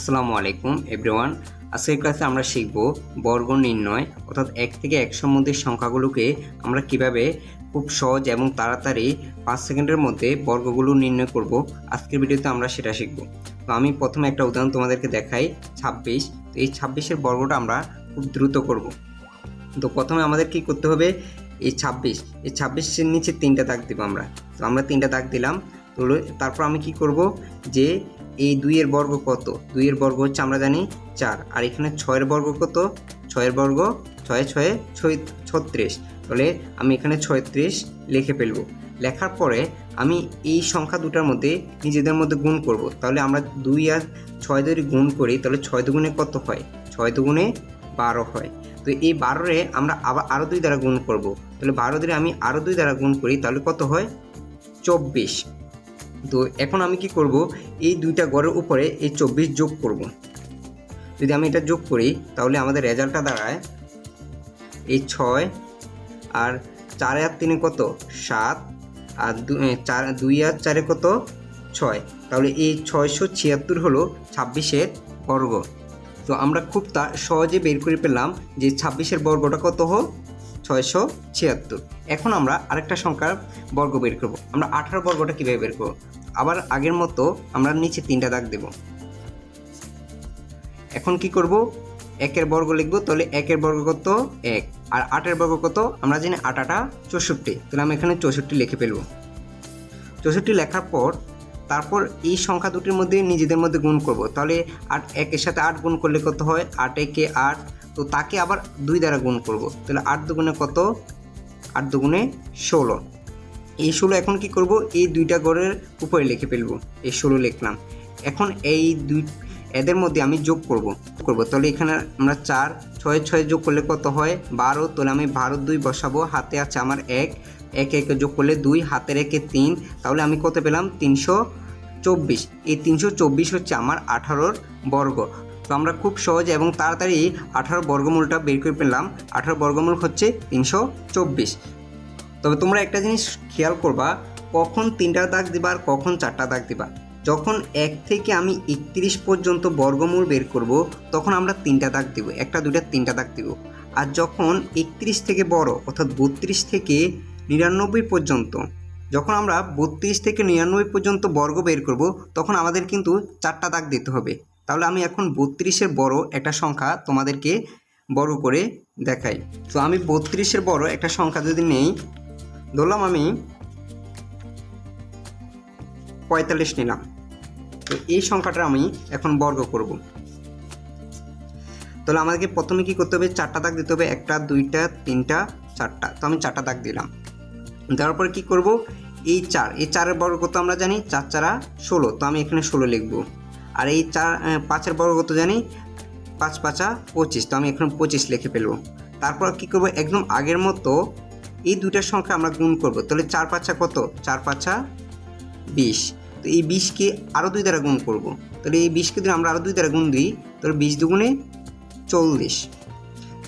আসসালামু আলাইকুম এভরিওয়ান আজকের ক্লাসে আমরা শিখব বর্গ নির্ণয়, অর্থাৎ এক থেকে একশোর মধ্যে সংখ্যাগুলোকে আমরা কীভাবে খুব সহজ এবং তাড়াতাড়ি পাঁচ সেকেন্ডের মধ্যে বর্গগুলো নির্ণয় করব। আজকের ভিডিওতে আমরা সেটা শিখব। তো আমি প্রথমে একটা উদাহরণ তোমাদেরকে দেখাই, ছাব্বিশ। তো এই ছাব্বিশের বর্গটা আমরা খুব দ্রুত করব। তো প্রথমে আমাদের কি করতে হবে? এই ছাব্বিশ। এই ছাব্বিশের নিচে তিনটা দাগ দিব আমরা। তো আমরা তিনটা দাগ দিলাম। তারপর আমি কি করব? যে এই দুইয়ের বর্গ কত? দুইয়ের বর্গ হচ্ছে আমরা জানি চার। আর এখানে ছয়ের বর্গ কত? ছয়ের বর্গ ছয় ছয়ে ছয় ছত্রিশ। তাহলে আমি এখানে ছয়ত্রিশ লিখে ফেলব। লেখার পরে আমি এই সংখ্যা দুটার মধ্যে নিজেদের মধ্যে গুণ করব। তাহলে আমরা দুই আর ছয় যদি গুণ করি, তাহলে ছয় দুগুণে কত হয়? ছয় দুগুণে বারো হয়। তো এই বারোরে আমরা আবার আরও দুই দ্বারা গুণ করব। তাহলে বারো দিয়ে আমি আরও দুই দ্বারা গুণ করি, তাহলে কত হয়? চব্বিশ। তো এখন আমি কি করব? এই দুইটা গড়ের উপরে এই চব্বিশ যোগ করব। যদি আমি এটা যোগ করি, তাহলে আমাদের রেজাল্টটা দাঁড়ায় এই ছয় আর চার আর তিনে কত? সাত আর চার, দুই আর চারে কত? ছয়। তাহলে এই ছয়শো ছিয়াত্তর হলো ছাব্বিশের বর্গ। তো আমরা খুব তা, সহজে বের করে পেলাম যে ছাব্বিশের বর্গটা কত হোক ছয়শো ছিয়াত্তর। এখন আমরা আরেকটা সংখ্যার বর্গ বের করব। আমরা আঠারো বর্গটা কীভাবে বের করব? আবার আগের মতো আমরা নিচে তিনটা দাগ দেব। এখন কি করব? একের বর্গ লিখব, তাহলে একের বর্গ কত? এক। আর আটের বর্গ কত? আমরা জানি আট আটা চৌষট্টি। তাহলে আমি এখানে চৌষট্টি লিখে ফেলব। চৌষট্টি লেখার পর তারপর এই সংখ্যা দুটির মধ্যে নিজেদের মধ্যে গুণ করব। তাহলে আট একের সাথে আট গুণ করলে কত হয়? আট একে আট তো তাকে আবার দুই দ্বারা গুণ করব। তাহলে আট দুগুণে কত? আট দুগুণে ষোলো। এই ষোলো এখন কি করব? এই দুইটা গড়ের উপরে লিখে ফেলব। এই ষোলো লিখলাম। এখন এই দুই, এদের মধ্যে আমি যোগ করব। করব। তাহলে এখানে আমরা চার, ছয় ছয় যোগ করলে কত হয়? বারো। তাহলে আমি বারো দুই বসাবো। হাতে আছে আমার এক। এক একে যোগ করলে দুই। হাতের একে তিন। তাহলে আমি কত পেলাম? তিনশো চব্বিশ। এই তিনশো চব্বিশ হচ্ছে আমার আঠারোর বর্গ। তো আমরা খুব সহজ এবং তাড়াতাড়ি আঠারো বর্গমূলটা বের করে পেলাম। আঠারো বর্গমূল হচ্ছে তিনশো চব্বিশ। তবে তোমরা একটা জিনিস খেয়াল করবা, কখন তিনটা দাগ দিবা আর কখন চারটা দাগ দিবা। যখন এক থেকে আমি একত্রিশ পর্যন্ত বর্গমূল বের করব, তখন আমরা তিনটা দাগ দিব, একটা, দুইটা, তিনটা দাগ দিব। আর যখন একত্রিশ থেকে বড় অর্থাৎ বত্রিশ থেকে নিরানব্বই পর্যন্ত, যখন আমরা বত্রিশ থেকে নিরানব্বই পর্যন্ত বর্গ বের করব, তখন আমাদের কিন্তু চারটা দাগ দিতে হবে। তাহলে আমি এখন বত্রিশের বড় একটা সংখ্যা তোমাদেরকে বড় করে দেখাই। তো আমি বত্রিশের বড় একটা সংখ্যা যদি নেই, ধরলাম আমি পঁয়তাল্লিশ নিলাম। তো এই সংখ্যাটা আমি এখন বর্গ করব। তাহলে আমাদেরকে প্রথমে কি করতে হবে? চারটা দাগ দিতে হবে, একটা, দুইটা, তিনটা, চারটা। তো আমি চারটা দাগ দিলাম। দেওয়ার পরে কী করব? এই চার, এই চারের বর্গ কত আমরা জানি, চার, চারা ষোলো। তো আমি এখানে ষোলো লিখব। আর এই চার পাঁচের বর্গ কত জানি? পাঁচ পাঁচা পঁচিশ, তো আমি এখন পঁচিশ লিখে ফেলব। তারপর কি করব? একদম আগের মতো এই দুইটার সংখ্যা আমরা গুণ করব। তাহলে চার পাঁচা কত? চার পাঁচা বিশ। তো এই বিশকে আরও দুই দ্বারা গুণ করব। তাহলে এই বিশকে যদি আমরা আরও দুই দ্বারা গুণ দিই, তাহলে বিশ দুগুণে চল্লিশ।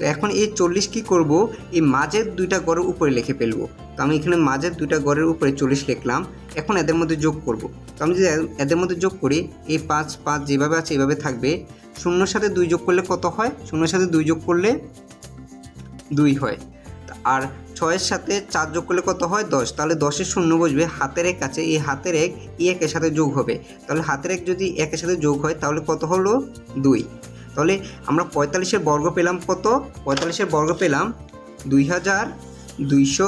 তো এখন এই চল্লিশ কী করব? এই মাঝের দুইটা গড়ের উপরে লিখে ফেলব। তো আমি এখানে মাঝের দুইটা গড়ের উপরে চল্লিশ লিখলাম, এখন এদের মধ্যে যোগ করব। তো আমি যদি এদের মধ্যে যোগ করি, এই পাঁচ পাঁচ যেভাবে আছে এভাবে থাকবে। শূন্যর সাথে দুই যোগ করলে কত হয়? শূন্যর সাথে দুই যোগ করলে দুই হয়। আর ছয়ের সাথে চার যোগ করলে কত হয়? দশ। তাহলে দশের শূন্য বসবে, হাতের এক আছে, এই হাতের এক একের সাথে যোগ হবে। তাহলে হাতের এক যদি একের সাথে যোগ হয়, তাহলে কত হলো? দুই। তাহলে আমরা পঁয়তাল্লিশের বর্গ পেলাম কত? পঁয়তাল্লিশের বর্গ পেলাম দুই হাজার দুইশো,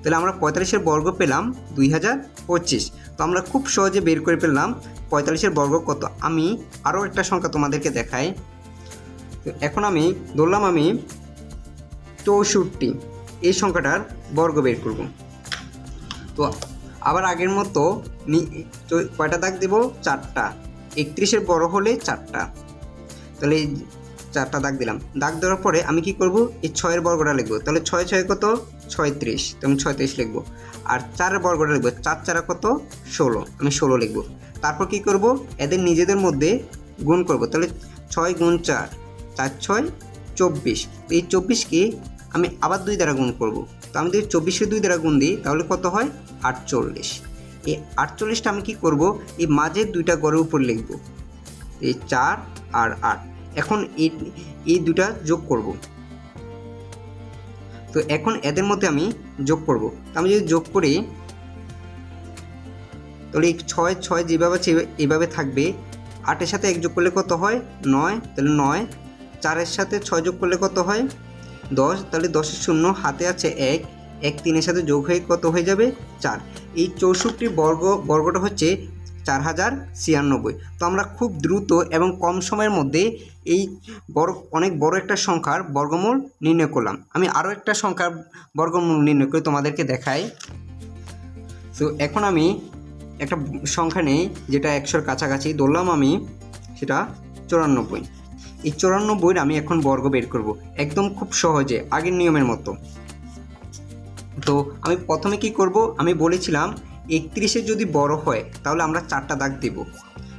তাহলে আমরা পঁয়তাল্লিশের বর্গ পেলাম দুই হাজার পঁচিশ। তো আমরা খুব সহজে বের করে পেলাম পঁয়তাল্লিশের বর্গ কত। আমি আরও একটা সংখ্যা তোমাদেরকে দেখাই। তো এখন আমি ধরলাম আমি চৌষট্টি। এই সংখ্যাটার বর্গ বের করব। তো আবার আগের মতো কয়টা দাগ দেব? চারটা। একত্রিশের বড় হলে চারটা। তাহলে এই চারটা দাগ দিলাম। দাগ দেওয়ার পরে আমি কি করব? এই ছয়ের বর্গটা লিখব। তাহলে ছয় ছয় কত? ছয়ত্রিশ। তো আমি ছয়ত্রিশ লিখব। আর চারের বর্গটা লিখব। চার চারা কত? ষোলো। আমি ষোলো লিখব। তারপর কি করব? এদের নিজেদের মধ্যে গুণ করব। তাহলে ছয় গুণ চার চার ছয়, চব্বিশ। এই চব্বিশকে আমি আবার দুই দ্বারা গুণ করব। তো আমি যদি চব্বিশে দুই দ্বারা গুণ দিই, তাহলে কত হয়? আটচল্লিশ। এই আটচল্লিশটা আমি কি করব? এই মাঝের দুইটা গড়ের উপর লিখব। এই চার আর আট। এখন এই এই দুটা যোগ করব। তো এখন এদের মধ্যে আমি যোগ করব। আমি যদি যোগ করি, তাহলে এই ছয় ছয় যেভাবে আছে এভাবে থাকবে। আটের সাথে এক যোগ করলে কত হয়? নয়। তাহলে নয়। চারের সাথে ছয় যোগ করলে কত হয়? দশ। তাহলে দশের শূন্য, হাতে আছে এক। এক তিনের সাথে যোগ হয়ে কত হয়ে যাবে? চার। এই চৌষট্টি বর্গ, বর্গটা হচ্ছে চার হাজার ছিয়ানব্বই। তো আমরা খুব দ্রুত এবং কম সময়ের মধ্যে এই বড়, অনেক বড় একটা সংখ্যার বর্গমূল নির্ণয় করলাম। আমি আরও একটা সংখ্যার বর্গমূল নির্ণয় করে তোমাদেরকে দেখাই। তো এখন আমি একটা সংখ্যা নেই, যেটা একশোর কাছাকাছি ধরলাম আমি, সেটা চুরানব্বই। এই চুরানব্বইয়ের আমি এখন বর্গ বের করব, একদম খুব সহজে, আগের নিয়মের মতো। তো আমি প্রথমে কি করব? আমি বলেছিলাম একত্রিশে যদি বড় হয়, তাহলে আমরা চারটা দাগ দেব।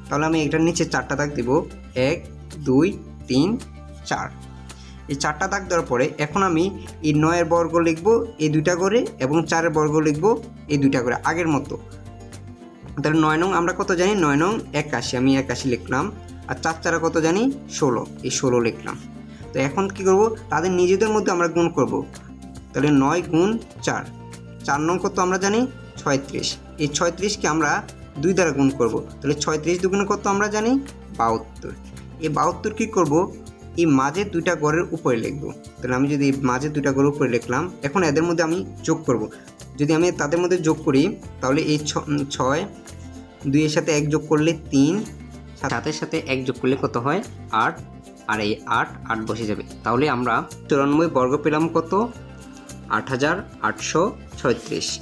তাহলে আমি এটার নিচে চারটা দাগ দেব। এক, দুই, তিন, চার। এই চারটা দাগ দেওয়ার পরে এখন আমি এই নয়ের বর্গ লিখব, এই দুইটা করে এবং চারের বর্গ লিখব, এই দুইটা করে, আগের মতো। তাহলে নয় নং, আমরা কত জানি? নয় নং একাশি, আমি একাশি লিখলাম। আর চার চারা কত জানি? ষোলো, এই ষোলো লিখলাম। তো এখন কি করব? তাদের নিজেদের মধ্যে আমরা গুণ করব। তাহলে নয় গুণ চার। চার নং কত আমরা জানি? ছয়ত্রিশ। এই ছয়ত্রিশকে আমরা দুই দ্বারা গুণ করব। তাহলে ছয়ত্রিশ দুগুণে কত আমরা জানি? বাহাত্তর। এই বাহাত্তর কী করব? এই মাঝের দুইটা গড়ের উপরে লিখব। তাহলে আমি যদি মাঝে দুইটা গড়ের উপরে লিখলাম, এখন এদের মধ্যে আমি যোগ করব। যদি আমি তাদের মধ্যে যোগ করি, তাহলে এই ছয়, দুইয়ের সাথে এক যোগ করলে তিন, সাতের সাথে এক যোগ করলে কত হয়? আট। আর এই আট আট বসে যাবে। তাহলে আমরা চুরানব্বই বর্গ পেলাম কত? আট হাজার আটশো ছয়ত্রিশ।